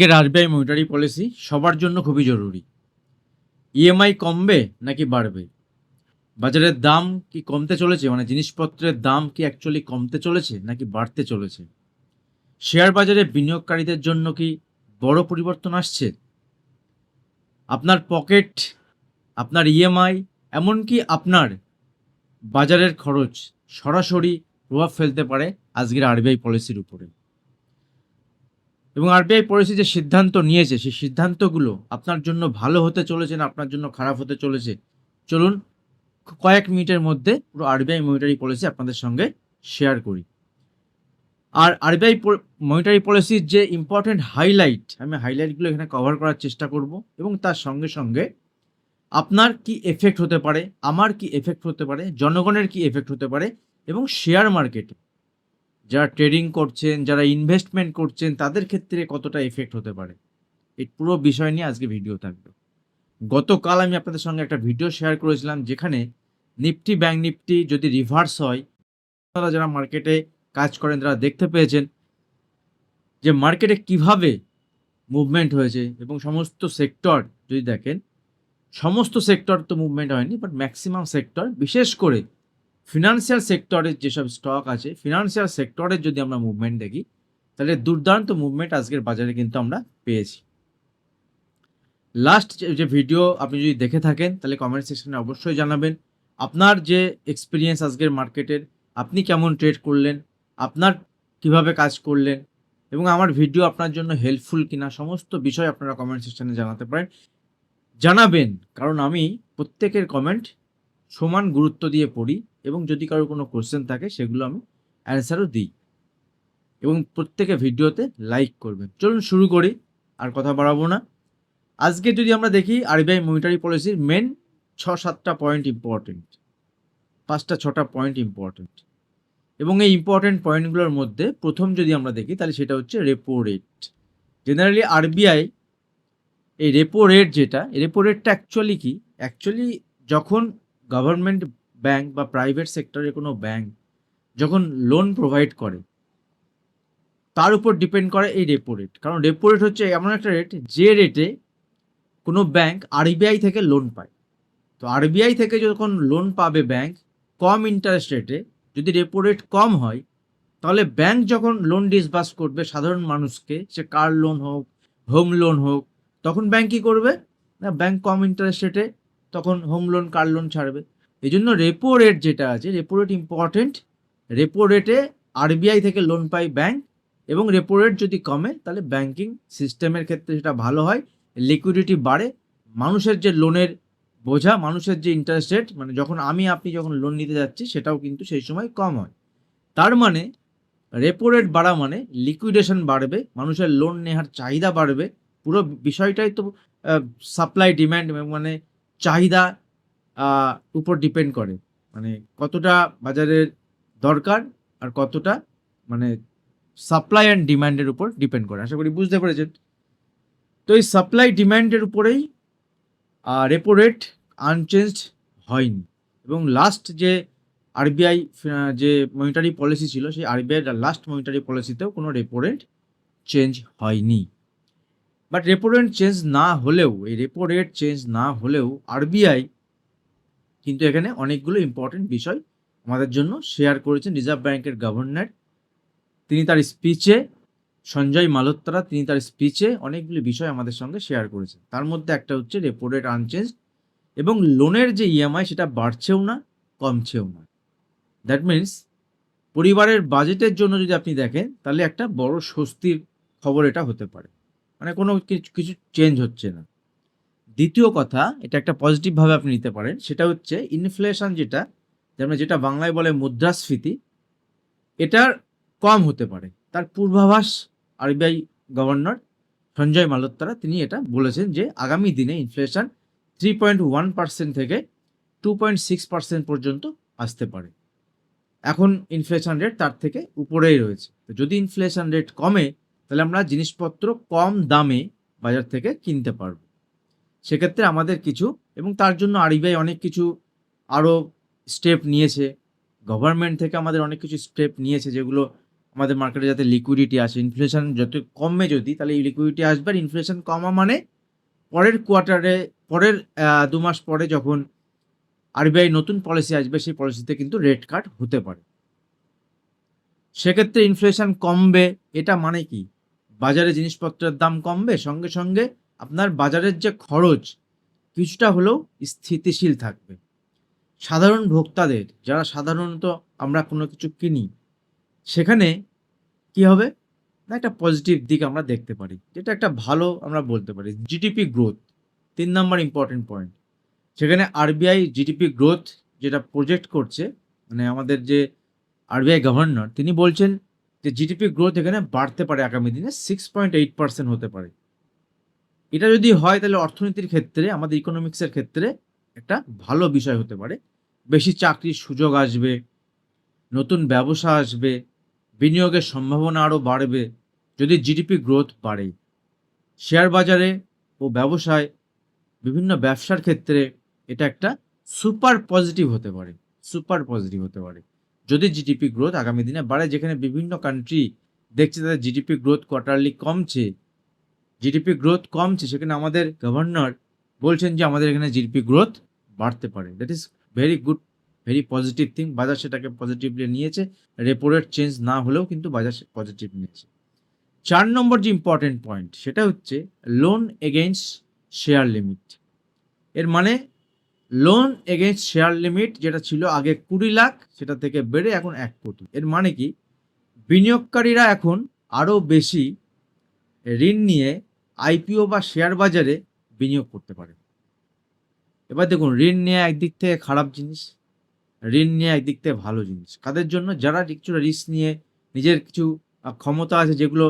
আজকের RBI monetary policy সবার জন্য খুবই জরুরি। ইএমআই কমবে নাকি বাড়বে? বাজারের দাম কি কমতে চলেছে? মানে জিনিসপত্রের দাম কি অ্যাকচুয়ালি কমতে চলেছে নাকি বাড়তে চলেছে? শেয়ার বাজারে বিনিয়োগকারীদের জন্য কি বড় পরিবর্তন আসছে? আপনার পকেট আপনার ইএমআই এমনকি আপনার বাজারের খরচ সরাসরি প্রভাব ফেলতে পারে আজকের আরবিআই পলিসির উপরে। এবং আরবিআই পলিসি যে সিদ্ধান্ত নিয়েছে, সেই সিদ্ধান্তগুলো আপনার জন্য ভালো হতে চলেছে না আপনার জন্য খারাপ হতে চলেছে? চলুন, কয়েক মিনিটের মধ্যে পুরো আরবিআই মনিটারি পলিসি আপনাদের সঙ্গে শেয়ার করি। আর আরবিআই মনিটারি পলিসির যে ইম্পর্টেন্ট হাইলাইট আমি হাইলাইটগুলো এখানে কভার করার চেষ্টা করব এবং তার সঙ্গে সঙ্গে আপনার কি এফেক্ট হতে পারে, আমার কি এফেক্ট হতে পারে, জনগণের কি এফেক্ট হতে পারে এবং শেয়ার মার্কেটে যারা ট্রেডিং করছেন, যারা ইনভেস্টমেন্ট করছেন, তাদের ক্ষেত্রে কতটা এফেক্ট হতে পারে? এই পুরো বিষয় নিয়ে আজকে ভিডিও থাকবে। গতকাল আমি আপনাদের সঙ্গে একটা ভিডিও শেয়ার করেছিলাম, যেখানে নিফটি ব্যাংক নিফটি যদি রিভার্স হয়, তারা যারা মার্কেটে কাজ করেন, তারা দেখতে পেয়েছেন যে মার্কেটে কীভাবে মুভমেন্ট হয়েছে এবং সমস্ত সেক্টর যদি দেখেন, সমস্ত সেক্টর তো মুভমেন্ট হয়নি বাট ম্যাক্সিমাম সেক্টর বিশেষ করে ফিনান্সিয়াল সেক্টরের যেসব স্টক আছে ফিনান্সিয়াল সেক্টরের যদি আমরা মুভমেন্ট দেখি, তাহলে দুর্দান্ত মুভমেন্ট আজকের বাজারে কিন্তু আমরা পেয়েছি। লাস্ট যে ভিডিও আপনি যদি দেখে থাকেন, তাহলে কমেন্ট সেকশনে অবশ্যই জানাবেন, আপনার যে এক্সপিরিয়েন্স আজকের মার্কেটের আপনি কেমন ট্রেড করলেন, আপনার কীভাবে কাজ করলেন, এবং আমার ভিডিও আপনার জন্য হেল্পফুল কিনা, সমস্ত বিষয় আপনারা কমেন্ট সেকশনে জানাতে পারেন। জানাবেন, কারণ আমি প্রত্যেকের কমেন্ট সমান গুরুত্ব দিয়ে পড়ি। এবং যদি কারোর কোনো কোশ্চেন থাকে, সেগুলো আমি অ্যান্সারও দিই। এবং প্রত্যেকে ভিডিওতে লাইক করবেন। চলুন শুরু করি, আর কথা বাড়াবো না। আজকে যদি আমরা দেখি আরবিআই মনিটারি পলিসির মেন ছ সাতটা পয়েন্ট ইম্পর্টেন্ট পাঁচটা, ছটা পয়েন্ট ইম্পর্টেন্ট এবং এই ইম্পর্টেন্ট পয়েন্টগুলোর মধ্যে প্রথম যদি আমরা দেখি, তাহলে সেটা হচ্ছে রেপো রেট জেনারেলি আরবিআই এই রেপো রেট যেটা রেপো রেটটা অ্যাকচুয়ালি কি? অ্যাকচুয়ালি যখন গভর্নমেন্ট ব্যাংক বা প্রাইভেট সেক্টরের কোনো ব্যাংক যখন লোন প্রোভাইড করে, তার উপর ডিপেন্ড করে এই রেপো রেট কারণ রেপো রেট হচ্ছে এমন একটা রেট যে রেটে কোনো ব্যাংক আরবিআই থেকে লোন পায়। তো আরবিআই থেকে যখন লোন পাবে ব্যাংক কম ইন্টারেস্ট রেটে যদি রেপো রেট কম হয়, তাহলে ব্যাংক যখন লোন ডিসবার্স করবে, সাধারণ মানুষকে, সে কার লোন হোক হোম লোন হোক, তখন ব্যাংক কী করবে? না ব্যাংক কম ইন্টারেস্ট রেটে তখন হোম লোন কার লোন ছাড়বে। এই জন্য রেপো রেট যেটা আছে রেপো রেট ইম্পর্টেন্ট রেপো রেটে আরবিআই থেকে লোন পাই ব্যাংক এবং রেপো রেট যদি কমে, তাহলে ব্যাংকিং সিস্টেমের ক্ষেত্রে সেটা ভালো হয় লিকুইডিটি বাড়ে, মানুষের যে লোনের বোঝা, মানুষের যে ইন্টারেস্ট রেট মানে যখন আমি, আপনি যখন লোন নিতে যাচ্ছি, সেটাও কিন্তু সেই সময় কম হয়। তার মানে রেপো রেট বাড়া মানে লিকুইডেশন বাড়বে, মানুষের লোন নেওয়ার চাহিদা বাড়বে, পুরো বিষয়টাই তো সাপ্লাই ডিম্যান্ড মানে চাহিদা উপর ডিপেন্ড করে। মানে কতটা বাজারের দরকার আর কতটা মানে সাপ্লাই অ্যান্ড ডিম্যান্ডের উপর ডিপেন্ড করে। আশা করি বুঝতে পেরেছেন? তো এই সাপ্লাই ডিম্যান্ডের উপরেই রেপো রেট আনচেঞ্জড হয়নি। এবং লাস্ট যে আরবিআই যে মনিটারি পলিসি ছিল, সেই আরবিআই লাস্ট মনিটারি পলিসিতেও কোনো রেপো রেট চেঞ্জ হয়নি। বাট রেপো রেট চেঞ্জ না হলেও, এই রেপো রেট চেঞ্জ না হলেও আরবিআই কিন্তু এখানে অনেকগুলো ইম্পর্টেন্ট বিষয় আমাদের জন্য শেয়ার করেছেন রিজার্ভ ব্যাংকের গভর্নর তিনি তার স্পিচে সঞ্জয় মালোত্রা তিনি তার স্পিচে অনেকগুলি বিষয় আমাদের সঙ্গে শেয়ার করেছেন। তার মধ্যে একটা হচ্ছে রেপো রেট আনচেঞ্জ এবং লোনের যে ইএমআই সেটা বাড়ছেও না, কমছেও না। দ্যাট মিন্স পরিবারের বাজেটের জন্য যদি আপনি দেখেন, তাহলে একটা বড় স্বস্তির খবর এটা হতে পারে। মানে কোনো কিছু কিছু চেঞ্জ হচ্ছে না। দ্বিতীয় কথা, এটা একটা পজিটিভভাবে আপনি নিতে পারেন, সেটা হচ্ছে ইনফ্লেশন যেটা যেমন যেটা বাংলায় বলে মুদ্রাস্ফীতি, এটার কম হতে পারে। তার পূর্বাভাস আরবিআই গভর্নর সঞ্জয় মালোত্রা তিনি এটা বলেছেন যে আগামী দিনে inflation three point one percent থেকে টু পয়েন্ট সিক্স পার্সেন্ট পর্যন্ত আসতে পারে। এখন ইনফ্লেশন রেট তার থেকে উপরেই রয়েছে। তো যদি ইনফ্লেশন রেট কমে, তাহলে আমরা জিনিসপত্র কম দামে বাজার থেকে কিনতে পারব। সেক্ষেত্রে আমাদের কিছু, এবং তার জন্য আরবিআই অনেক কিছু আরও স্টেপ নিয়েছে। গভর্নমেন্ট থেকে আমাদের অনেক কিছু স্টেপ নিয়েছে, যেগুলো আমাদের মার্কেটে যাতে লিকুইডিটি আসে। ইনফ্লেশন যত কমে যদি, তাহলে এই লিকুইডিটি আসবে। আর ইনফ্লেশন কমা মানে পরের কোয়ার্টারে পরের দু মাস পরে যখন আরবিআই নতুন পলিসি আসবে, সেই পলিসিতে কিন্তু রেট কাট হতে পারে। সেক্ষেত্রে ইনফ্লেশন কমবে, এটা মানে কি? বাজারে জিনিসপত্রের দাম কমবে, সঙ্গে সঙ্গে আপনার বাজারের যে খরচ, কিছুটা হলেও স্থিতিশীল থাকবে। সাধারণ ভোক্তাদের, যারা সাধারণত আমরা কোনো কিছু কিনি, সেখানে কি হবে? না, একটা পজিটিভ দিক আমরা দেখতে পারি। যেটা একটা ভালো আমরা বলতে পারি। জিডিপি গ্রোথ তিন নম্বর ইম্পর্টেন্ট পয়েন্ট সেখানে আরবিআই জিডিপি গ্রোথ যেটা প্রজেক্ট করছে মানে আমাদের যে আরবিআই গভর্নর তিনি বলছেন যে জিডিপি গ্রোথ এখানে বাড়তে পারে আগামী দিনে সিক্স পয়েন্ট এইট পার্সেন্ট হতে পারে। এটা যদি হয় তাহলে অর্থনীতির ক্ষেত্রে, আমাদের ইকোনমিক্সের ক্ষেত্রে একটা ভালো বিষয় হতে পারে। বেশি চাকরির সুযোগ আসবে, নতুন ব্যবসা আসবে, বিনিয়োগের সম্ভাবনা আরও বাড়বে, যদি জিডিপি গ্রোথ বাড়ে। শেয়ার বাজারে ও ব্যবসায় বিভিন্ন ব্যবসার ক্ষেত্রে এটা একটা সুপার পজিটিভ হতে পারে সুপার পজিটিভ হতে পারে। যদি জিডিপি গ্রোথ আগামী দিনে বাড়ে, যেখানে বিভিন্ন কান্ট্রি দেখছে তাদের জিডিপি গ্রোথ কোয়ার্টারলি কমছে জিডিপি গ্রোথ কমছে, সেখানে আমাদের গভর্নর বলছেন যে আমাদের এখানে জিডিপি গ্রোথ বাড়তে পারে। That is very good very positive thing বাজার সেটাকে পজিটিভলি নিয়েছে। রেপো রেট চেঞ্জ না হলেও কিন্তু বাজার পজিটিভ নিয়েছে। চার নম্বর যে ইম্পর্টেন্ট পয়েন্ট সেটা হচ্ছে লোন এগেইনস্ট শেয়ার লিমিট এর মানে লোন এগেইনস্ট শেয়ার লিমিট যেটা ছিল আগে কুড়ি লাখ, সেটা থেকে বেড়ে এখন এক কোটি। এর মানে কি? বিনিয়োগকারীরা এখন আরও বেশি ঋণ নিয়ে আইপিও বা শেয়ার বাজারে বিনিয়োগ করতে পারে। এবার দেখুন, ঋণ নেওয়া একদিক থেকে খারাপ জিনিস, ঋণ নেওয়া একদিক থেকে ভালো জিনিস। কাদের জন্য? যারা কিছুটা রিস্ক নিয়ে নিজের কিছু ক্ষমতা আছে যেগুলো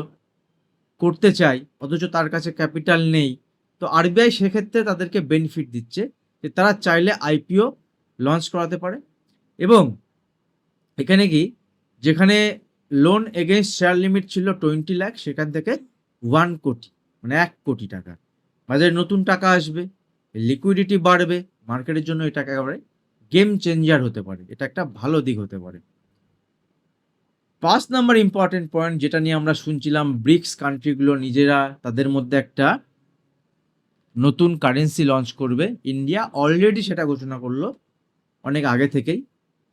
করতে চায়, অথচ তার কাছে ক্যাপিটাল নেই, তো আরবিআই সেক্ষেত্রে তাদেরকে বেনিফিট দিচ্ছে যে তারা চাইলে আইপিও লঞ্চ করাতে পারে। এবং এখানে কি? যেখানে লোন এগেনস্ট শেয়ার লিমিট ছিল টোয়েন্টি লাখ সেখান থেকে ওয়ান কোটি। মানে এক কোটি টাকা। বাজারে নতুন টাকা আসবে লিকুইডিটি বাড়বে মার্কেটের জন্য এটা একেবারে গেম চেঞ্জার হতে পারে। এটা একটা ভালো দিক হতে পারে। পাঁচ নাম্বার ইম্পর্টেন্ট পয়েন্ট যেটা নিয়ে আমরা শুনছিলাম ব্রিক্স কান্ট্রিগুলো নিজেরা তাদের মধ্যে একটা নতুন কারেন্সি লঞ্চ করবে। ইন্ডিয়া অলরেডি সেটা ঘোষণা করল অনেক আগে থেকেই।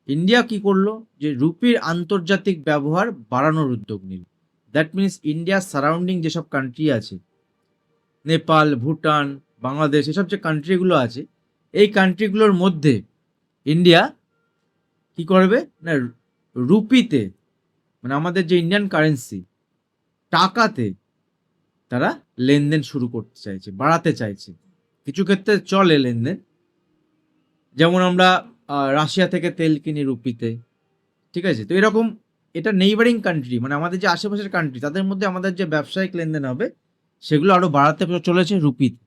ইন্ডিয়া কি করল? যে রুপির আন্তর্জাতিক ব্যবহার বাড়ানোর উদ্যোগ নিল। দ্যাট মিনস ইন্ডিয়ার সারাউন্ডিং যেসব কান্ট্রি আছে নেপাল, ভুটান, বাংলাদেশ এসব যে কান্ট্রিগুলো আছে, এই কান্ট্রিগুলোর মধ্যে ইন্ডিয়া কি করবে? না, রুপিতে মানে আমাদের যে ইন্ডিয়ান কারেন্সি টাকাতে তারা লেনদেন শুরু করতে চাইছে, বাড়াতে চাইছে। কিছু ক্ষেত্রে চলে লেনদেন। যেমন আমরা রাশিয়া থেকে তেল কিনি রুপিতে, ঠিক আছে? তো এরকম এটা নেইবারিং কান্ট্রি মানে আমাদের যে আশেপাশের কান্ট্রি তাদের মধ্যে আমাদের যে ব্যবসায়িক লেনদেন হবে সেগুলো আরও বাড়াতে চলেছে রুপিতে।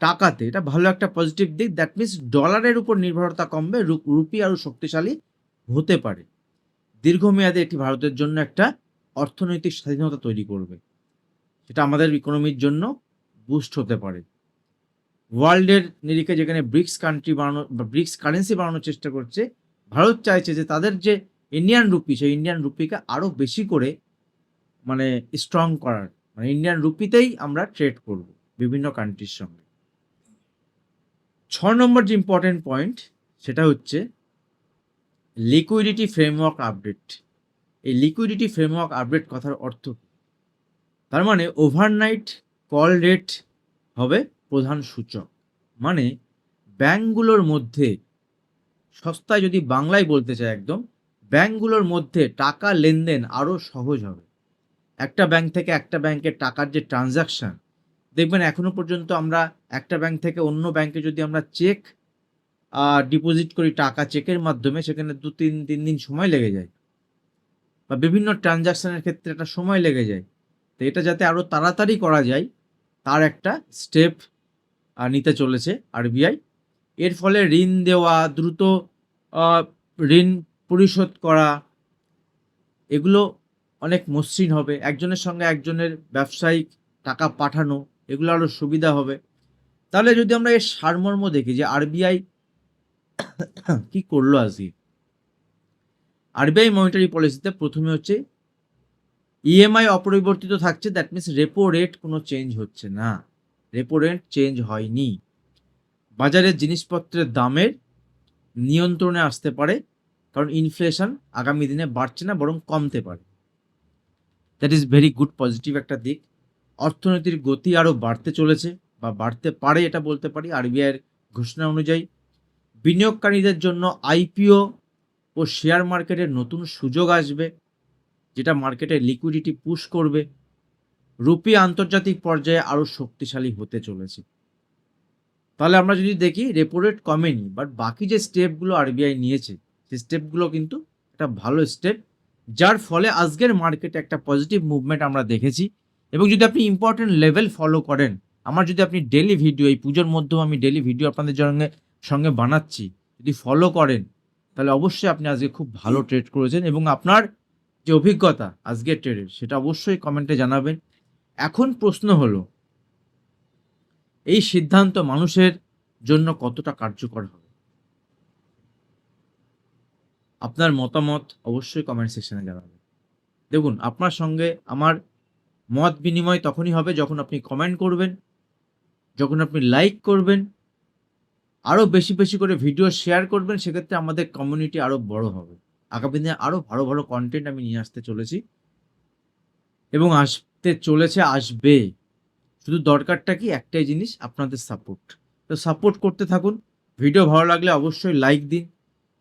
টাকাতে, এটা ভালো একটা পজিটিভ দিক দ্যাট মিনস ডলারের উপর নির্ভরতা কমবে, রুপি আরও শক্তিশালী হতে পারে। দীর্ঘমেয়াদে এটি ভারতের জন্য একটা অর্থনৈতিক স্বাধীনতা তৈরি করবে। সেটা আমাদের ইকোনমির জন্য বুস্ট হতে পারে। ওয়ার্ল্ডের নিরিখে যেখানে ব্রিক্স কান্ট্রি বানানো, বা ব্রিক্স কারেন্সি বানানোর চেষ্টা করছে, ভারত চাইছে যে তাদের যে ইন্ডিয়ান রুপি সেই ইন্ডিয়ান রুপিকে আরও বেশি করে মানে স্ট্রং করার। মানে ইন্ডিয়ান রুপিতেই আমরা ট্রেড করব বিভিন্ন কান্ট্রির সঙ্গে। ছ নম্বর যে ইম্পর্টেন্ট পয়েন্ট সেটা হচ্ছে লিকুইডিটি ফ্রেমওয়ার্ক আপডেট এই লিকুইডিটি ফ্রেমওয়ার্ক আপডেট কথার অর্থ? তার মানে ওভারনাইট কল রেট হবে প্রধান সূচক। মানে ব্যাংকগুলোর মধ্যে, সস্তায় যদি বাংলায় বলতে চায় একদম, ব্যাংকগুলোর মধ্যে টাকা লেনদেন আরও সহজ হবে। একটা ব্যাংক থেকে একটা ব্যাংকের টাকার যে ট্রানজাকশান দেখবেন এখনও পর্যন্ত আমরা একটা ব্যাংক থেকে অন্য ব্যাংকে যদি আমরা চেক ডিপোজিট করি টাকা চেকের মাধ্যমে, সেখানে দু, তিন তিন দিন সময় লেগে যায়। বা বিভিন্ন ট্রানজাকশনের ক্ষেত্রে একটা সময় লেগে যায়। তো এটা যাতে আরও তাড়াতাড়ি করা যায়, তার একটা স্টেপ নিতে চলেছে আরবিআই এর ফলে ঋণ দেওয়া, দ্রুত ঋণ পরিশোধ করা, এগুলো অনেক মসৃণ হবে। একজনের সঙ্গে একজনের ব্যবসায়িক টাকা পাঠানো, এগুলো আরও সুবিধা হবে। তাহলে যদি আমরা এর সারমর্ম দেখি যে আরবিআই কি করল আজকে? আরবিআই মনিটারি পলিসিতে প্রথমে হচ্ছে ইএমআই অপরিবর্তিত থাকছে দ্যাট মিনস রেপো রেট কোনো চেঞ্জ হচ্ছে না। রেপো রেট চেঞ্জ হয়নি। বাজারের জিনিসপত্রের দামের নিয়ন্ত্রণে আসতে পারে, কারণ ইনফ্লেশন আগামী দিনে বাড়ছে না, বরং কমতে পারে। That is very good positive একটা দিক। অর্থনীতির গতি আরও বাড়তে চলেছে বা বাড়তে পারে এটা বলতে পারি আরবিআইয়ের ঘোষণা অনুযায়ী। বিনিয়োগকারীদের জন্য আইপিও ও শেয়ার মার্কেটের নতুন সুযোগ আসবে, যেটা মার্কেটে লিকুইডিটি পুশ করবে। রুপি আন্তর্জাতিক পর্যায়ে আরও শক্তিশালী হতে চলেছে। তাহলে আমরা যদি দেখি রেপো রেট কমেনি বাট বাকি যে স্টেপগুলো আরবিআই নিয়েছে, সেই স্টেপগুলো কিন্তু একটা ভালো স্টেপ যার ফলে আজকের মার্কেটে একটা পজিটিভ মুভমেন্ট আমরা দেখেছি। এবং যদি আপনি ইম্পর্টেন্ট লেভেল ফলো করেন, আমার যদি আপনি ডেলি ভিডিও এই পুজোর মধ্যেও আমি ডেলি ভিডিও আপনাদের সঙ্গে সঙ্গে বানাচ্ছি, যদি ফলো করেন, তাহলে অবশ্যই আপনি আজকে খুব ভালো ট্রেড করেছেন এবং আপনার যে অভিজ্ঞতা আজকের ট্রেডের সেটা অবশ্যই কমেন্টে জানাবেন। এখন প্রশ্ন হলো, এই সিদ্ধান্ত মানুষের জন্য কতটা কার্যকর হবে? আপনার মতামত অবশ্যই কমেন্ট সেকশনে জানাবেন। দেখুন, আপনার সঙ্গে আমার মত বিনিময় তখনই হবে যখন আপনি কমেন্ট করবেন, যখন আপনি লাইক করবেন আরও বেশি বেশি করে ভিডিও শেয়ার করবেন, সেক্ষেত্রে আমাদের কমিউনিটি আরও বড় হবে। আগামী দিনে আরও ভালো ভালো কন্টেন্ট আমি নিয়ে আসতে চলেছি এবং আসতে চলেছে, আসবে। শুধু দরকারটা কি? একটাই জিনিস, আপনাদের সাপোর্ট তো সাপোর্ট করতে থাকুন ভিডিও ভালো লাগলে অবশ্যই লাইক দিন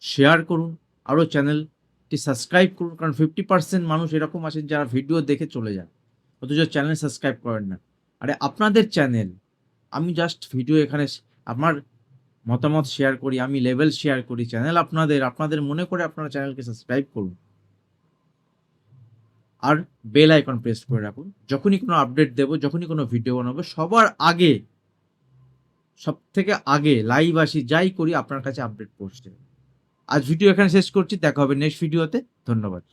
শেয়ার করুন। আরও চ্যানেলটি সাবস্ক্রাইব করুন, কারণ ফিফটি পার্সেন্ট মানুষ এরকম আছেন যারা ভিডিও দেখে চলে যান। অথচ চ্যানেল সাবস্ক্রাইব করেন না। আরে আপনাদের চ্যানেল, আমি জাস্ট ভিডিও এখানে আমার মতামত শেয়ার করি, আমি লেভেল শেয়ার করি, চ্যানেল আপনাদের আপনাদের মনে করে আপনারা চ্যানেলকে সাবস্ক্রাইব করুন। আর বেল আইকন প্রেস করে রাখুন। যখনই কোনো আপডেট দেব, যখনই কোনো ভিডিও বানাবো, সবার আগে সব থেকে আগে লাইভ আসি, যাই করি, আপনার কাছে আপডেট পৌঁছে। আজ ভিডিও এখানে শেষ করছি দেখা হবে নেক্সট ভিডিওতে ধন্যবাদ।